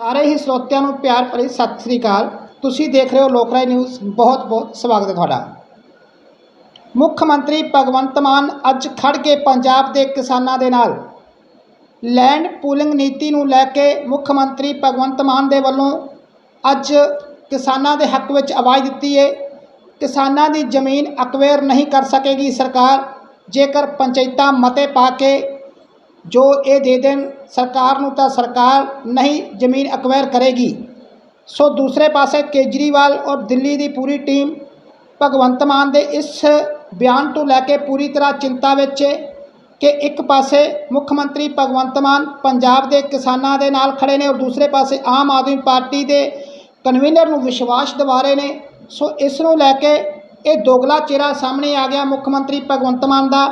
ਸਾਰੇ ਹੀ ਸਰੋਤਿਆਂ ਨੂੰ ਪਿਆਰ ਭਰੀ ਸਤਿ ਸ੍ਰੀ ਅਕਾਲ। ਤੁਸੀਂ ਦੇਖ ਰਹੇ ਹੋ ਲੋਕਰਾਏ ਨਿਊਜ਼। ਬਹੁਤ ਬਹੁਤ ਸਵਾਗਤ ਹੈ ਤੁਹਾਡਾ। ਮੁੱਖ ਮੰਤਰੀ ਭਗਵੰਤ ਮਾਨ ਅੱਜ ਖੜ ਕੇ ਪੰਜਾਬ ਦੇ ਕਿਸਾਨਾਂ ਦੇ ਨਾਲ। ਲੈਂਡ ਪੂਲਿੰਗ ਨੀਤੀ ਨੂੰ ਲੈ ਕੇ ਮੁੱਖ ਮੰਤਰੀ ਭਗਵੰਤ ਮਾਨ ਦੇ ਵੱਲੋਂ ਅੱਜ ਕਿਸਾਨਾਂ ਦੇ ਹੱਕ ਵਿੱਚ ਆਵਾਜ਼ ਦਿੱਤੀ ਹੈ ਕਿਸਾਨਾਂ ਦੀ ਜ਼ਮੀਨ ਅਕਵੇਰ ਨਹੀਂ ਕਰ ਸਕੇਗੀ ਸਰਕਾਰ। ਜੇਕਰ ਪੰਚਾਇਤਾਂ ਮਤੇ ਪਾ ਕੇ ਜੋ ਇਹ ਦੇ ਦੇਣ, ਸਰਕਾਰ ਨੂੰ ਤਾਂ ਸਰਕਾਰ ਨਹੀਂ ਜ਼ਮੀਨ ਅਕਵਾਇਰ ਕਰੇਗੀ। ਸੋ ਦੂਸਰੇ ਪਾਸੇ ਕੇਜਰੀਵਾਲ ਔਰ ਦਿੱਲੀ ਦੀ ਪੂਰੀ ਟੀਮ ਭਗਵੰਤ ਮਾਨ ਦੇ ਇਸ ਬਿਆਨ ਤੋਂ ਲੈ ਕੇ ਪੂਰੀ ਤਰ੍ਹਾਂ ਚਿੰਤਾ ਵਿੱਚ ਹੈ ਕਿ ਇੱਕ ਪਾਸੇ ਮੁੱਖ ਮੰਤਰੀ ਭਗਵੰਤ ਮਾਨ ਪੰਜਾਬ ਦੇ ਕਿਸਾਨਾਂ ਦੇ ਨਾਲ ਖੜੇ ਨੇ ਔਰ ਦੂਸਰੇ ਪਾਸੇ ਆਮ ਆਦਮੀ ਪਾਰਟੀ ਦੇ ਕਨਵੀਨਰ ਨੂੰ ਵਿਸ਼ਵਾਸ ਦਿਵਾ ਰਹੇ ਨੇ। ਸੋ ਇਸ ਨੂੰ ਲੈ ਕੇ ਇਹ ਦੋਗਲਾ ਚਿਹਰਾ ਸਾਹਮਣੇ ਆ ਗਿਆ ਮੁੱਖ ਮੰਤਰੀ ਭਗਵੰਤ ਮਾਨ ਦਾ।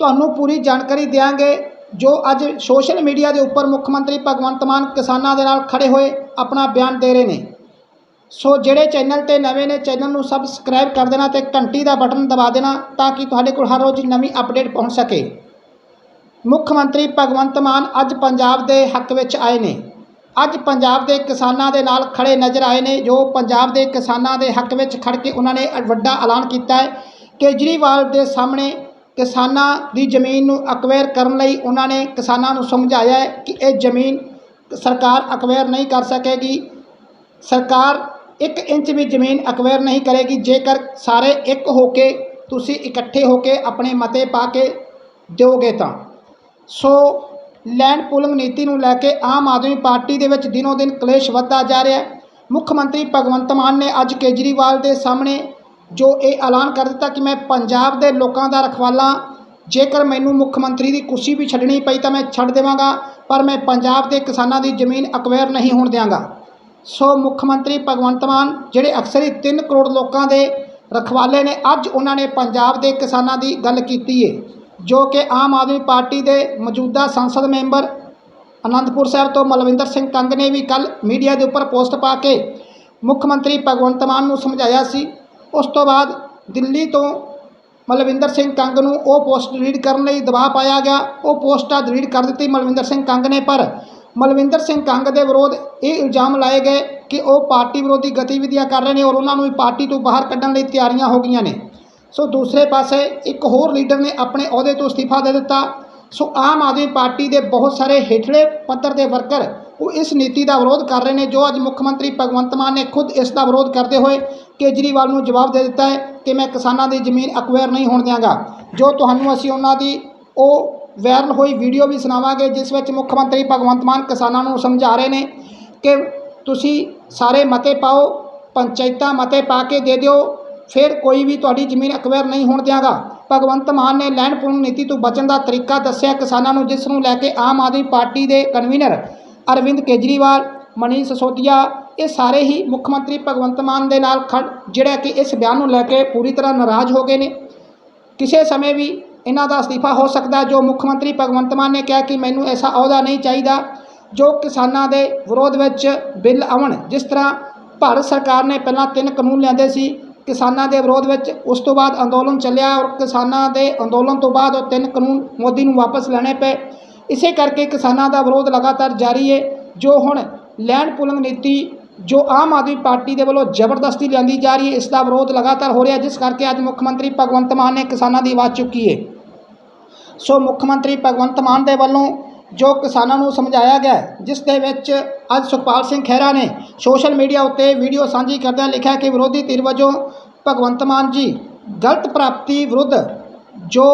ਤੁਹਾਨੂੰ ਪੂਰੀ ਜਾਣਕਾਰੀ ਦਿਆਂਗੇ। ਜੋ ਅੱਜ ਸੋਸ਼ਲ ਮੀਡੀਆ ਦੇ ਉੱਪਰ ਮੁੱਖ ਮੰਤਰੀ ਭਗਵੰਤ ਮਾਨ ਕਿਸਾਨਾਂ ਦੇ ਨਾਲ ਖੜੇ ਹੋਏ ਆਪਣਾ ਬਿਆਨ ਦੇ ਰਹੇ ਨੇ। ਸੋ ਜਿਹੜੇ ਚੈਨਲ ਤੇ ਨਵੇਂ ਨੇ, ਚੈਨਲ ਨੂੰ ਸਬਸਕ੍ਰਾਈਬ ਕਰ ਦੇਣਾ ਤੇ ਘੰਟੀ ਦਾ ਬਟਨ ਦਬਾ ਦੇਣਾ ਤਾਂ ਕਿ ਤੁਹਾਡੇ ਕੋਲ ਹਰ ਰੋਜ਼ ਨਵੀਂ ਅਪਡੇਟ ਪਹੁੰਚ ਸਕੇ। ਮੁੱਖ ਮੰਤਰੀ ਭਗਵੰਤ ਮਾਨ ਅੱਜ ਪੰਜਾਬ ਦੇ ਹੱਕ ਵਿੱਚ ਆਏ ਨੇ। ਅੱਜ ਪੰਜਾਬ ਦੇ ਕਿਸਾਨਾਂ ਦੇ ਨਾਲ ਖੜੇ ਨਜ਼ਰ ਆਏ ਨੇ, ਜੋ ਪੰਜਾਬ ਦੇ ਕਿਸਾਨਾਂ ਦੇ ਹੱਕ ਵਿੱਚ ਖੜ ਕੇ ਉਹਨਾਂ ਨੇ ਵੱਡਾ ਐਲਾਨ ਕੀਤਾ ਹੈ। ਕੇਜਰੀਵਾਲ ਦੇ ਸਾਹਮਣੇ ਕਿਸਾਨਾਂ ਦੀ ਜ਼ਮੀਨ ਨੂੰ ਅਕਵਾਇਰ ਕਰਨ ਲਈ ਉਹਨਾਂ ਨੇ ਕਿਸਾਨਾਂ ਨੂੰ ਸਮਝਾਇਆ ਕਿ ਇਹ ਜ਼ਮੀਨ ਸਰਕਾਰ ਅਕਵਾਇਰ ਨਹੀਂ ਕਰ ਸਕੇਗੀ। ਸਰਕਾਰ 1 ਇੰਚ ਵੀ ਜ਼ਮੀਨ ਅਕਵਾਇਰ ਨਹੀਂ ਕਰੇਗੀ, ਜੇਕਰ ਸਾਰੇ ਇੱਕ ਹੋ ਕੇ ਤੁਸੀਂ ਇਕੱਠੇ ਹੋ ਕੇ ਆਪਣੇ ਮਤੇ ਪਾ ਕੇ ਦਿਓਗੇ ਤਾਂ। ਸੋ ਲੈਂਡ ਪੂਲਿੰਗ ਨੀਤੀ ਨੂੰ ਲੈ ਕੇ ਆਮ ਆਦਮੀ ਪਾਰਟੀ ਦੇ ਵਿੱਚ ਦਿਨੋ ਦਿਨ ਕਲੇਸ਼ ਵੱਧਦਾ ਜਾ ਰਿਹਾ ਹੈ। ਮੁੱਖ ਮੰਤਰੀ ਭਗਵੰਤ ਮਾਨ ਨੇ ਅੱਜ ਕੇਜਰੀਵਾਲ ਦੇ ਸਾਹਮਣੇ ਜੋ ਇਹ ਐਲਾਨ ਕਰ ਦਿੱਤਾ ਕਿ ਮੈਂ ਪੰਜਾਬ ਦੇ ਲੋਕਾਂ ਦਾ ਰਖਵਾਲਾ, ਜੇਕਰ ਮੈਨੂੰ ਮੁੱਖ ਮੰਤਰੀ ਦੀ ਕੁਰਸੀ ਵੀ ਛੱਡਣੀ ਪਈ ਤਾਂ ਮੈਂ ਛੱਡ ਦੇਵਾਂਗਾ, ਪਰ ਮੈਂ ਪੰਜਾਬ ਦੇ ਕਿਸਾਨਾਂ ਦੀ ਜ਼ਮੀਨ ਅਕਵਾਇਰ ਨਹੀਂ ਹੋਣ ਦਿਆਂਗਾ। ਸੋ ਮੁੱਖ ਮੰਤਰੀ ਭਗਵੰਤ ਮਾਨ, ਜਿਹੜੇ ਅਕਸਰ ਹੀ 3 ਕਰੋੜ ਲੋਕਾਂ ਦੇ ਰਖਵਾਲੇ ਨੇ, ਅੱਜ ਉਹਨਾਂ ਨੇ ਪੰਜਾਬ ਦੇ ਕਿਸਾਨਾਂ ਦੀ ਗੱਲ ਕੀਤੀ ਹੈ ਜੋ ਕਿ ਆਮ ਆਦਮੀ ਪਾਰਟੀ ਦੇ ਮੌਜੂਦਾ ਸੰਸਦ ਮੈਂਬਰ ਅਨੰਦਪੁਰ ਸਾਹਿਬ ਤੋਂ ਮਲਵਿੰਦਰ ਸਿੰਘ ਕੰਗ ਨੇ ਵੀ ਕੱਲ ਮੀਡੀਆ ਦੇ ਉੱਪਰ ਪੋਸਟ ਪਾ ਕੇ ਮੁੱਖ ਮੰਤਰੀ ਭਗਵੰਤ ਮਾਨ ਨੂੰ ਸਮਝਾਇਆ ਸੀ ਉਸ ਤੋਂ ਬਾਅਦ ਦਿੱਲੀ ਤੋਂ ਮਲਵਿੰਦਰ ਸਿੰਘ ਕੰਗ ਨੂੰ ਉਹ ਪੋਸਟ ਡਿਲੀਟ ਕਰਨ ਲਈ ਦਬਾਅ ਪਾਇਆ ਗਿਆ। ਉਹ ਪੋਸਟਾਂ ਡਿਲੀਟ ਕਰ ਦਿੱਤੀ ਮਲਵਿੰਦਰ ਸਿੰਘ ਕੰਗ ਨੇ, ਪਰ ਮਲਵਿੰਦਰ ਸਿੰਘ ਕੰਗ ਦੇ ਵਿਰੋਧ ਇਹ ਇਲਜ਼ਾਮ ਲਾਏ ਗਏ ਕਿ ਉਹ ਪਾਰਟੀ ਵਿਰੋਧੀ ਗਤੀਵਿਧੀਆਂ ਕਰ ਰਹੇ ਨੇ ਔਰ ਉਹਨਾਂ ਨੂੰ ਵੀ ਪਾਰਟੀ ਤੋਂ ਬਾਹਰ ਕੱਢਣ ਲਈ ਤਿਆਰੀਆਂ ਹੋ ਗਈਆਂ ਨੇ। ਸੋ ਦੂਸਰੇ ਪਾਸੇ ਇੱਕ ਹੋਰ ਲੀਡਰ ਨੇ ਆਪਣੇ ਅਹੁਦੇ ਤੋਂ ਅਸਤੀਫਾ ਦੇ ਦਿੱਤਾ। ਸੋ ਆਮ ਆਦਮੀ ਪਾਰਟੀ ਦੇ ਬਹੁਤ ਸਾਰੇ ਹੇਠਲੇ ਪੱਧਰ ਦੇ ਵਰਕਰ ਉਹ ਇਸ ਨੀਤੀ ਦਾ ਵਿਰੋਧ ਕਰ ਰਹੇ ਨੇ ਜੋ ਅੱਜ ਮੁੱਖ ਮੰਤਰੀ ਭਗਵੰਤ ਮਾਨ ਨੇ ਖੁਦ ਇਸ ਦਾ ਵਿਰੋਧ ਕਰਦੇ ਹੋਏ ਕੇਜਰੀਵਾਲ ਨੂੰ ਜਵਾਬ ਦੇ ਦਿੱਤਾ ਹੈ ਕਿ ਮੈਂ ਕਿਸਾਨਾਂ ਦੀ ਜ਼ਮੀਨ ਅਕਵਾਇਰ ਨਹੀਂ ਹੋਣ ਦਿਆਂਗਾ। ਜੋ ਤੁਹਾਨੂੰ ਅਸੀਂ ਉਹਨਾਂ ਦੀ ਉਹ ਵਾਇਰਲ ਹੋਈ ਵੀਡੀਓ ਵੀ ਸੁਣਾਵਾਂਗੇ, ਜਿਸ ਵਿੱਚ ਮੁੱਖ ਮੰਤਰੀ ਭਗਵੰਤ ਮਾਨ ਕਿਸਾਨਾਂ ਨੂੰ ਸਮਝਾ ਰਹੇ ਨੇ ਕਿ ਤੁਸੀਂ ਸਾਰੇ ਮਤੇ ਪਾਓ, ਪੰਚਾਇਤਾਂ ਮਤੇ ਪਾ ਕੇ ਦੇ ਦਿਓ, ਫਿਰ ਕੋਈ ਵੀ ਤੁਹਾਡੀ ਜ਼ਮੀਨ ਅਕਵਾਇਰ ਨਹੀਂ ਹੋਣ ਦਿਆਂਗਾ। ਭਗਵੰਤ ਮਾਨ ਨੇ ਲੈਂਡ ਪੂਲਿੰਗ ਨੀਤੀ ਤੋਂ ਬਚਣ ਦਾ ਤਰੀਕਾ ਦੱਸਿਆ ਕਿਸਾਨਾਂ ਨੂੰ, ਜਿਸ ਨੂੰ ਲੈ ਕੇ ਆਮ ਆਦਮੀ ਪਾਰਟੀ ਦੇ ਕਨਵੀਨਰ ਅਰਵਿੰਦ ਕੇਜਰੀਵਾਲ ਮਨੀਸ਼ ਸਿਸੋਦੀਆ, ਇਹ ਸਾਰੇ ਹੀ ਮੁੱਖ ਮੰਤਰੀ ਭਗਵੰਤ ਮਾਨ ਦੇ ਨਾਲ ਖੜ, ਜਿਹੜਾ ਕਿ ਇਸ ਬਿਆਨ ਨੂੰ ਲੈ ਕੇ ਪੂਰੀ ਤਰ੍ਹਾਂ ਨਾਰਾਜ਼ ਹੋ ਗਏ ਨੇ। ਕਿਸੇ ਸਮੇਂ ਵੀ ਇਹਨਾਂ ਦਾ ਅਸਤੀਫਾ ਹੋ ਸਕਦਾ, ਜੋ ਮੁੱਖ ਮੰਤਰੀ ਭਗਵੰਤ ਮਾਨ ਨੇ ਕਿਹਾ ਕਿ ਮੈਨੂੰ ਐਸਾ ਅਹੁਦਾ ਨਹੀਂ ਚਾਹੀਦਾ, ਜੋ ਕਿਸਾਨਾਂ ਦੇ ਵਿਰੋਧ ਵਿੱਚ ਬਿੱਲ ਆਉਣ। ਜਿਸ ਤਰ੍ਹਾਂ ਭਾਰਤ ਸਰਕਾਰ ਨੇ ਪਹਿਲਾਂ ਤਿੰਨ ਕਾਨੂੰਨ ਲਿਆਂਦੇ ਸੀ, ਕਿਸਾਨਾਂ ਦੇ ਵਿਰੋਧ ਵਿੱਚ, ਉਸ ਤੋਂ ਬਾਅਦ ਅੰਦੋਲਨ ਚੱਲਿਆ ਔਰ ਕਿਸਾਨਾਂ ਦੇ ਅੰਦੋਲਨ ਤੋਂ ਬਾਅਦ ਉਹ ਤਿੰਨ ਕਾਨੂੰਨ ਮੋਦੀ ਨੂੰ ਵਾਪਸ ਲੈਣੇ ਪਏ। ਇਸੇ ਕਰਕੇ ਕਿਸਾਨਾਂ ਦਾ ਵਿਰੋਧ ਲਗਾਤਾਰ ਜਾਰੀ ਹੈ ਜੋ ਹੁਣ ਲੈਂਡ ਪੂਲਿੰਗ ਨੀਤੀ ਜੋ ਆਮ ਆਦਮੀ ਪਾਰਟੀ ਦੇ ਵੱਲੋਂ ਜ਼ਬਰਦਸਤੀ ਲਿਆਂਦੀ ਜਾ ਰਹੀ ਹੈ ਇਸ ਦਾ ਵਿਰੋਧ ਲਗਾਤਾਰ ਹੋ ਰਿਹਾ ਜਿਸ ਕਰਕੇ ਅੱਜ ਮੁੱਖ ਮੰਤਰੀ ਭਗਵੰਤ ਮਾਨ ਨੇ ਕਿਸਾਨਾਂ ਦੀ ਆਵਾਜ਼ ਚੁੱਕੀ ਹੈ ਸੋ ਮੁੱਖ ਮੰਤਰੀ ਭਗਵੰਤ ਮਾਨ ਦੇ ਵੱਲੋਂ ਜੋ ਕਿਸਾਨਾਂ ਨੂੰ ਸਮਝਾਇਆ ਗਿਆ ਜਿਸ ਦੇ ਵਿੱਚ ਅੱਜ ਸੁਖਪਾਲ ਸਿੰਘ ਖਹਿਰਾ ਨੇ ਸੋਸ਼ਲ ਮੀਡੀਆ ਉੱਤੇ ਵੀਡੀਓ ਸਾਂਝੀ ਕਰਦਿਆਂ ਲਿਖਿਆ ਕਿ ਵਿਰੋਧੀ ਧਿਰ ਵਜੋਂ ਭਗਵੰਤ ਮਾਨ ਜੀ ਗਲਤ ਪ੍ਰਾਪਤੀ ਵਿਰੁੱਧ ਜੋ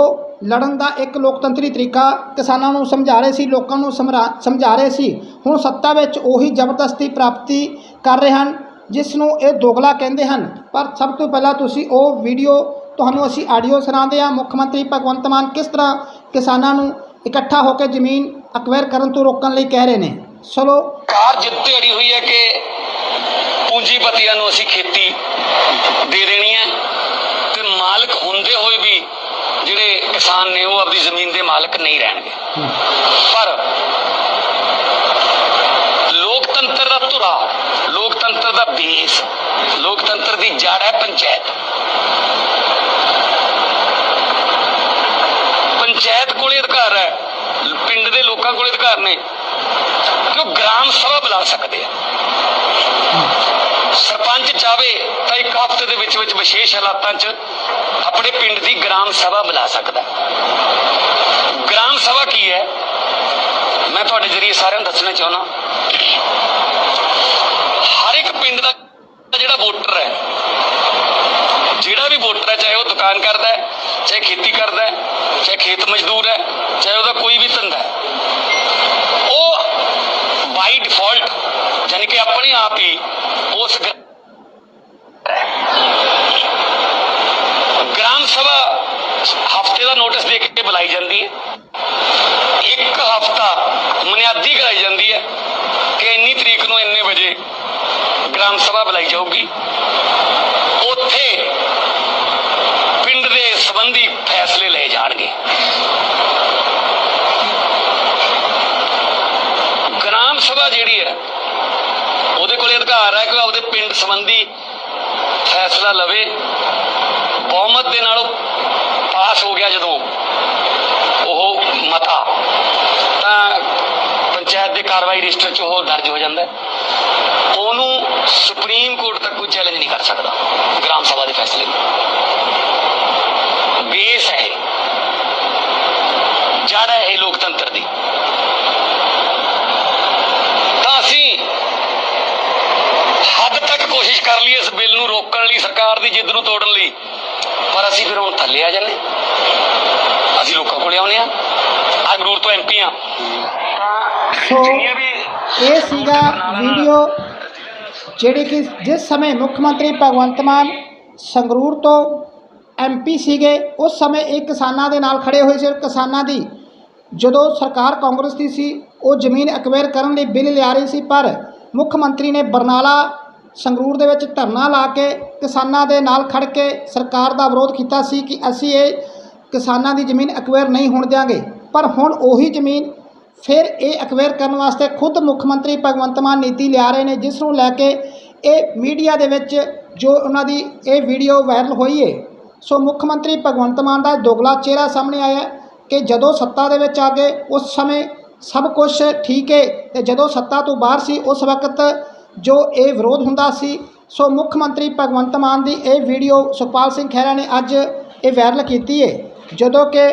ਲੜਨ ਦਾ ਇੱਕ ਲੋਕਤੰਤਰੀ ਤਰੀਕਾ ਕਿਸਾਨਾਂ ਨੂੰ ਸਮਝਾ ਰਹੇ ਸੀ, ਲੋਕਾਂ ਨੂੰ ਸਮਰਾ- ਸਮਝਾ ਰਹੇ ਸੀ। ਹੁਣ ਸੱਤਾ ਵਿੱਚ ਉਹੀ ਜ਼ਬਰਦਸਤੀ ਪ੍ਰਾਪਤੀ ਕਰ ਰਹੇ ਹਨ, ਜਿਸ ਨੂੰ ਇਹ ਦੋਗਲਾ ਕਹਿੰਦੇ ਹਨ। ਪਰ ਸਭ ਤੋਂ ਪਹਿਲਾਂ ਤੁਸੀਂ ਉਹ ਵੀਡੀਓ ਤੁਹਾਨੂੰ ਅਸੀਂ ਆਡੀਓ ਸੁਣਾਉਂਦੇ ਹਾਂ। ਮੁੱਖ ਮੰਤਰੀ ਭਗਵੰਤ ਮਾਨ ਕਿਸ ਤਰ੍ਹਾਂ ਕਿਸਾਨਾਂ ਨੂੰ ਇਕੱਠਾ ਹੋ ਕੇ ਜ਼ਮੀਨ ਅਕਵਾਇਰ ਕਰਨ ਤੋਂ ਰੋਕਣ ਲਈ ਕਹਿ ਰਹੇ ਨੇ? ਚਲੋ। ਕਾਰ ਜਿੱਦ ਢੇੜੀ ਹੋਈ ਹੈ ਕਿ ਪੂੰਜੀਪਤੀਆਂ ਨੂੰ ਅਸੀਂ ਖੇਤੀ ਦੇ ਦੇਣੀ ਹੈ ਤੇ ਮਾਲਕ ਹੁੰਦੇ ਹੋਏ ਕਿਸਾਨ ਨੇ, ਉਹ ਆਪਣੀ ਜ਼ਮੀਨ ਦੇ ਮਾਲਕ ਨਹੀਂ ਰਹਿਣਗੇ। ਪਰ ਲੋਕਤੰਤਰ ਦਾ ਧੁਰਾ, ਲੋਕਤੰਤਰ ਦਾ ਬੇਸ, ਲੋਕਤੰਤਰ ਦੀ ਜੜ ਹੈ ਪੰਚਾਇਤ। ਪੰਚਾਇਤ ਕੋਲੇ ਅਧਿਕਾਰ ਹੈ, ਪਿੰਡ ਦੇ ਲੋਕਾਂ ਕੋਲੇ ਅਧਿਕਾਰ ਨੇ, ਕਿ ਉਹ ਗ੍ਰਾਮ ਸਭਾ ਬੁਲਾ ਸਕਦੇ ਆ। ਸਰਪੰਚ ਚਾਵੇ ਤਾਂ ਇੱਕ ਹਫ਼ਤੇ ਦੇ ਵਿੱਚ ਵਿੱਚ ਵਿਸ਼ੇਸ਼ ਹਾਲਾਤਾਂ 'ਚ ਆਪਣੇ ਪਿੰਡ ਦੀ ਗ੍ਰਾਮ ਸਭਾ ਬੁਲਾ ਸਕਦਾ ਗ੍ਰਾਮ ਸਭਾ ਕੀ ਹੈ? ਮੈਂ ਤੁਹਾਡੇ ਜਰੀਏ ਸਾਰਿਆਂ ਨੂੰ ਦੱਸਣਾ ਚਾਹੁੰਦਾ ਹਰ ਇੱਕ ਪਿੰਡ ਦਾ ਜਿਹੜਾ ਵੋਟਰ ਹੈ, ਜਿਹੜਾ ਵੀ ਵੋਟਰ ਹੈ, ਚਾਹੇ ਉਹ ਦੁਕਾਨ ਕਰਦਾ ਹੈ, ਚਾਹੇ ਖੇਤੀ ਕਰਦਾ ਹੈ, ਚਾਹੇ ਖੇਤ ਮਜ਼ਦੂਰ ਹੈ, ਚਾਹੇ ਉਹਦਾ ਕੋਈ ਵੀ ਧੰਦਾ ਹੈ ਉਹ ਬਾਈ ਡਿਫਾਲਟ ਯਾਨੀ ਕਿ ਆਪਣੇ ਆਪ ਹੀ ਉਸ ਗ੍ਰਾਮ ਸਭਾ ਹਫ਼ਤੇ ਦਾ ਨੋਟਿਸ ਦੇ ਕੇ ਬੁਲਾਈ ਜਾਂਦੀ ਹੈ। ਇੱਕ ਹਫਤਾ ਬੁਨਿਆਦੀ ਕਰਾਈ ਜਾਂਦੀ ਹੈ ਕਿ ਇੰਨੀ ਤਰੀਕ ਨੂੰ ਇੰਨੇ ਵਜੇ ਗ੍ਰਾਮ ਸਭਾ ਬੁਲਾਈ ਜਾਊਗੀ। ਉੱਥੇ ਪਿੰਡ ਦੇ ਸੰਬੰਧੀ ਫੈਸਲੇ ਲਏ ਜਾਣਗੇ ਗ੍ਰਾਮ ਸਭਾ ਜਿਹੜੀ ਹੈ, ਉਹਦੇ ਕੋਲੇ ਅਧਿਕਾਰ ਹੈ ਕਿ ਆਪਦੇ ਪਿੰਡ ਸੰਬੰਧੀ ਫੈਸਲਾ ਲਵੇ। ਬਹੁਮਤ ਦੇ ਨਾਲ ਪਾਸ ਹੋ ਗਿਆ ਜਦੋਂ ਉਹ ਮਤਾ, ਤਾਂ ਪੰਚਾਇਤ ਦੇ ਕਾਰਵਾਈ ਰਜਿਸਟਰ 'ਚ ਉਹ ਦਰਜ ਹੋ ਜਾਂਦਾ ਉਹਨੂੰ ਸੁਪਰੀਮ ਕੋਰਟ ਤੱਕ ਕੋਈ ਚੈਲੰਜ ਨਹੀਂ ਕਰ ਸਕਦਾ, ਗ੍ਰਾਮ ਸਭਾ ਦੇ ਫੈਸਲੇ ਨੂੰ। ਬੇਸ ਹੈ ਇਹ। ਜੜ ਹੈ ਇਹ ਲੋਕਤੰਤਰ ਦੀ ਤਾਂ ਅਸੀਂ ਹੱਦ ਤੱਕ ਕੋਸ਼ਿਸ਼ ਕਰ ਲਈ ਇਸ ਬਿੱਲ ਨੂੰ ਰੋਕਣ ਲਈ ਸਰਕਾਰ ਦੀ ਜਿੱਦ ਨੂੰ ਤੋੜਨ ਲਈ। ਪਰ ਅਸੀਂ ਫਿਰ ਹੁਣ ਥੱਲੇ ਆ ਜੰਨੇ ਅਸੀਂ ਲੋਕਾਂ ਕੋਲੇ ਆਉਨੇ ਆ ਅਗਰੂਰ ਤੋਂ ਐਮਪੀ ਆ ਸੋ ਇਹ ਸੀਗਾ ਵੀਡੀਓ ਜਿਹੜੀ ਕਿ ਜਿਸ ਸਮੇਂ ਮੁੱਖ ਮੰਤਰੀ ਭਗਵੰਤ ਮਾਨ ਸੰਗਰੂਰ ਤੋਂ ਐਮਪੀ ਸੀਗੇ ਉਸ ਸਮੇਂ ਇਹ ਕਿਸਾਨਾਂ ਦੇ ਨਾਲ ਖੜੇ ਹੋਏ ਸੀ ਕਿਸਾਨਾਂ ਦੀ ਜਦੋਂ ਸਰਕਾਰ ਕਾਂਗਰਸ ਦੀ ਸੀ ਉਹ ਜ਼ਮੀਨ ਐਕਵਾਇਰ ਕਰਨ ਲਈ ਬਿੱਲ ਲਿਆ ਰਹੀ ਸੀ ਪਰ ਮੁੱਖ ਮੰਤਰੀ ਨੇ ਬਰਨਾਲਾ ਸੰਗਰੂਰ ਦੇ ਵਿੱਚ ਧਰਨਾ ਲਾ ਕੇ ਕਿਸਾਨਾਂ ਦੇ ਨਾਲ ਖੜ ਕੇ ਸਰਕਾਰ ਦਾ ਵਿਰੋਧ ਕੀਤਾ ਸੀ ਕਿ ਅਸੀਂ ਇਹ ਕਿਸਾਨਾਂ ਦੀ ਜ਼ਮੀਨ ਐਕਵਾਇਰ ਨਹੀਂ ਹੋਣ ਦਿਆਂਗੇ। ਪਰ ਹੁਣ ਉਹੀ ਜ਼ਮੀਨ ਫਿਰ ਇਹ ਐਕਵਾਇਰ ਕਰਨ ਵਾਸਤੇ ਖੁਦ ਮੁੱਖ ਮੰਤਰੀ ਭਗਵੰਤ ਮਾਨ ਨੀਤੀ ਲਿਆ ਰਹੇ ਨੇ, ਜਿਸ ਨੂੰ ਲੈ ਕੇ ਇਹ ਮੀਡੀਆ ਦੇ ਵਿੱਚ ਜੋ ਉਹਨਾਂ ਦੀ ਇਹ ਵੀਡੀਓ ਵਾਇਰਲ ਹੋਈ ਏ, ਸੋ ਮੁੱਖ ਮੰਤਰੀ ਭਗਵੰਤ ਮਾਨ ਦਾ ਦੋਗਲਾ ਚਿਹਰਾ ਸਾਹਮਣੇ ਆਇਆ ਕਿ ਜਦੋਂ ਸੱਤਾ ਦੇ ਵਿੱਚ ਆ ਗਏ, ਉਸ ਸਮੇਂ ਸਭ ਕੁਝ ਠੀਕ ਹੈ ਤੇ ਜਦੋਂ ਸੱਤਾ ਤੋਂ ਬਾਹਰ ਸੀ, ਉਸ ਵਕਤ ਜੋ ਇਹ ਵਿਰੋਧ ਹੁੰਦਾ ਸੀ। ਸੋ ਮੁੱਖ ਮੰਤਰੀ ਭਗਵੰਤ ਮਾਨ ਦੀ ਇਹ ਵੀਡੀਓ ਸੁਖਪਾਲ ਸਿੰਘ ਖਹਿਰਾ ਨੇ ਅੱਜ ਇਹ ਵਾਇਰਲ ਕੀਤੀ ਹੈ ਜਦੋਂ ਕਿ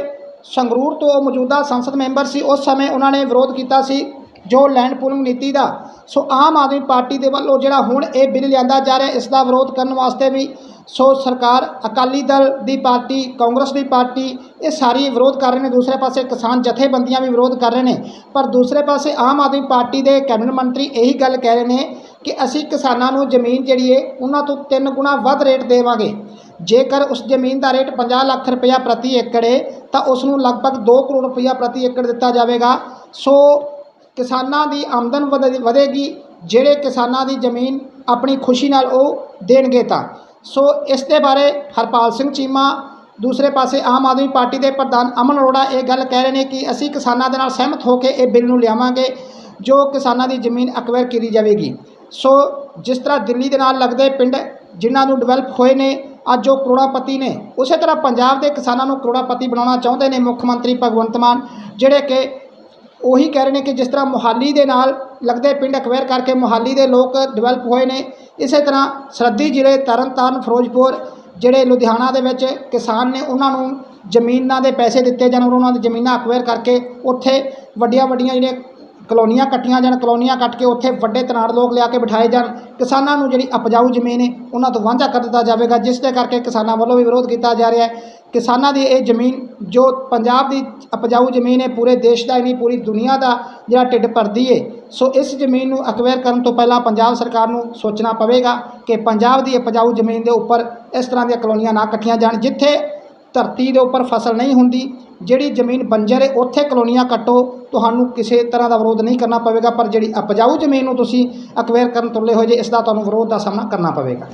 ਸੰਗਰੂਰ ਤੋਂ ਮੌਜੂਦਾ ਸੰਸਦ ਮੈਂਬਰ ਸੀ, ਉਸ ਸਮੇਂ ਉਹਨਾਂ ਨੇ ਵਿਰੋਧ ਕੀਤਾ ਸੀ ਜੋ ਲੈਂਡ ਪੂਲਿੰਗ ਨੀਤੀ ਦਾ। ਸੋ ਆਮ ਆਦਮੀ ਪਾਰਟੀ ਦੇ ਵੱਲੋਂ ਜਿਹੜਾ ਹੁਣ ਇਹ ਬਿੱਲ ਲਿਆਂਦਾ ਜਾ ਰਿਹਾ, ਇਸ ਦਾ ਵਿਰੋਧ ਕਰਨ ਵਾਸਤੇ ਵੀ ਸੋ ਸਰਕਾਰ, ਅਕਾਲੀ ਦਲ ਦੀ ਪਾਰਟੀ, ਕਾਂਗਰਸ ਦੀ ਪਾਰਟੀ ਇਹ ਸਾਰੀ ਵਿਰੋਧ ਕਰ ਰਹੇ ਨੇ। ਦੂਸਰੇ ਪਾਸੇ ਕਿਸਾਨ ਜਥੇਬੰਦੀਆਂ ਵੀ ਵਿਰੋਧ ਕਰ ਰਹੇ ਨੇ। ਪਰ ਦੂਸਰੇ ਪਾਸੇ ਆਮ ਆਦਮੀ ਪਾਰਟੀ ਦੇ ਕੈਬਨਿਟ ਮੰਤਰੀ ਇਹੀ ਗੱਲ ਕਹਿ ਰਹੇ ਨੇ ਕਿ ਅਸੀਂ ਕਿਸਾਨਾਂ ਨੂੰ ਜ਼ਮੀਨ ਜਿਹੜੀ ਹੈ ਉਹਨਾਂ ਤੋਂ ਤਿੰਨ ਗੁਣਾ ਵੱਧ ਰੇਟ ਦੇਵਾਂਗੇ। ਜੇਕਰ ਉਸ ਜ਼ਮੀਨ ਦਾ ਰੇਟ 50 ਲੱਖ ਰੁਪਇਆ ਪ੍ਰਤੀ ਏਕੜ ਹੈ ਤਾਂ ਉਸ ਨੂੰ ਲਗਭਗ 2 ਕਰੋੜ ਰੁਪਇਆ ਪ੍ਰਤੀ ਏਕੜ ਦਿੱਤਾ ਜਾਵੇਗਾ। ਸੋ ਕਿਸਾਨਾਂ ਦੀ ਆਮਦਨ ਵਧ- ਵਧੇਗੀ, ਜਿਹੜੇ ਕਿਸਾਨਾਂ ਦੀ ਜ਼ਮੀਨ ਆਪਣੀ ਖੁਸ਼ੀ ਨਾਲ ਉਹ ਦੇਣਗੇ ਤਾਂ। ਸੋ ਇਸ ਦੇ ਬਾਰੇ ਹਰਪਾਲ ਸਿੰਘ ਚੀਮਾ, ਦੂਸਰੇ ਪਾਸੇ ਆਮ ਆਦਮੀ ਪਾਰਟੀ ਦੇ ਪ੍ਰਧਾਨ ਅਮਨ ਅਰੋੜਾ ਇਹ ਗੱਲ ਕਹਿ ਰਹੇ ਨੇ ਕਿ ਅਸੀਂ ਕਿਸਾਨਾਂ ਦੇ ਨਾਲ ਸਹਿਮਤ ਹੋ ਕੇ ਇਹ ਬਿੱਲ ਨੂੰ ਲਿਆਵਾਂਗੇ, ਜੋ ਕਿਸਾਨਾਂ ਦੀ ਜ਼ਮੀਨ ਅਕਵਾਇਰ ਕੀਤੀ ਜਾਵੇਗੀ। ਸੋ ਜਿਸ ਤਰ੍ਹਾਂ ਦਿੱਲੀ ਦੇ ਨਾਲ ਲੱਗਦੇ ਪਿੰਡ ਜਿਨ੍ਹਾਂ ਨੂੰ ਡਿਵੈਲਪ ਹੋਏ ਨੇ, ਅੱਜ ਉਹ ਕਰੋੜਾਪਤੀ ਨੇ। ਉਸੇ ਤਰ੍ਹਾਂ ਪੰਜਾਬ ਦੇ ਕਿਸਾਨਾਂ ਨੂੰ ਕਰੋੜਾਪਤੀ ਬਣਾਉਣਾ ਚਾਹੁੰਦੇ ਨੇ ਮੁੱਖ ਮੰਤਰੀ ਭਗਵੰਤ ਮਾਨ, ਜਿਹੜੇ ਕਿ ਉਹੀ ਕਹਿ ਰਹੇ ਨੇ ਕਿ ਜਿਸ ਤਰ੍ਹਾਂ ਮੁਹਾਲੀ ਦੇ ਨਾਲ ਲੱਗਦੇ ਪਿੰਡ ਅਕਵਾਇਰ ਕਰਕੇ ਮੁਹਾਲੀ ਦੇ ਲੋਕ ਡਿਵੈਲਪ ਹੋਏ ਨੇ, ਇਸੇ ਤਰ੍ਹਾਂ ਸਰਹੱਦੀ ਜ਼ਿਲ੍ਹੇ ਤਰਨਤਾਰਨ, ਫਿਰੋਜ਼ਪੁਰ, ਜਿਹੜੇ ਲੁਧਿਆਣਾ ਦੇ ਵਿੱਚ ਕਿਸਾਨ ਨੇ, ਉਹਨਾਂ ਨੂੰ ਜ਼ਮੀਨਾਂ ਦੇ ਪੈਸੇ ਦਿੱਤੇ ਜਾਣ ਔਰ ਉਹਨਾਂ ਦੀ ਜ਼ਮੀਨਾਂ ਅਕਵਾਇਰ ਕਰਕੇ ਉੱਥੇ ਵੱਡੀਆਂ ਵੱਡੀਆਂ ਜਿਹੜੀਆਂ ਕਲੋਨੀਆਂ ਕੱਟੀਆਂ ਜਾਣ, ਕਲੋਨੀਆਂ ਕੱਟ ਕੇ ਉੱਥੇ ਵੱਡੇ ਤਨਾੜ ਲੋਕ ਲਿਆ ਕੇ ਬਿਠਾਏ ਜਾਣ, ਕਿਸਾਨਾਂ ਨੂੰ ਜਿਹੜੀ ਉਪਜਾਊ ਜ਼ਮੀਨ ਹੈ ਉਹਨਾਂ ਤੋਂ ਵਾਂਝਾ ਕਰ ਦਿੱਤਾ ਜਾਵੇਗਾ, ਜਿਸ ਦੇ ਕਰਕੇ ਕਿਸਾਨਾਂ ਵੱਲੋਂ ਵੀ ਵਿਰੋਧ ਕੀਤਾ ਜਾ ਰਿਹਾ ਹੈ। ਕਿਸਾਨਾਂ ਦੀ ਇਹ ਜ਼ਮੀਨ ਜੋ ਪੰਜਾਬ ਦੀ ਉਪਜਾਊ ਜ਼ਮੀਨ ਹੈ ਪੂਰੇ ਦੇਸ਼ ਦਾ ਹੀ ਨਹੀਂ, ਪੂਰੀ ਦੁਨੀਆ ਦਾ ਜਿਹੜਾ ਢਿੱਡ ਭਰਦੀ ਹੈ ਸੋ ਇਸ ਜ਼ਮੀਨ ਨੂੰ ਅਕਵਾਇਰ ਕਰਨ ਤੋਂ ਪਹਿਲਾਂ ਪੰਜਾਬ ਸਰਕਾਰ ਨੂੰ ਸੋਚਣਾ ਪਵੇਗਾ ਕਿ ਪੰਜਾਬ ਦੀ ਉਪਜਾਊ ਜ਼ਮੀਨ ਦੇ ਉੱਪਰ ਇਸ ਤਰ੍ਹਾਂ ਦੀਆਂ ਕਲੋਨੀਆਂ ਨਾ ਇਕੱਠੀਆਂ ਜਾਣ, ਜਿੱਥੇ ਧਰਤੀ ਦੇ ਉੱਪਰ ਫਸਲ ਨਹੀਂ ਹੁੰਦੀ ਜਿਹੜੀ ਜ਼ਮੀਨ ਬੰਜਰ ਹੈ, ਉੱਥੇ ਕਲੋਨੀਆਂ ਕੱਟੋ। ਤੁਹਾਨੂੰ ਕਿਸੇ ਤਰ੍ਹਾਂ ਦਾ ਵਿਰੋਧ ਨਹੀਂ ਕਰਨਾ ਪਵੇਗਾ, ਪਰ ਜਿਹੜੀ ਉਪਜਾਊ ਜ਼ਮੀਨ ਨੂੰ ਤੁਸੀਂ ਅਕਵੇਅਰ ਕਰਨ ਤੁਲੇ ਹੋ ਜੇ ਇਸ ਦਾ ਤੁਹਾਨੂੰ ਵਿਰੋਧ ਦਾ ਸਾਹਮਣਾ ਕਰਨਾ ਪਵੇਗਾ।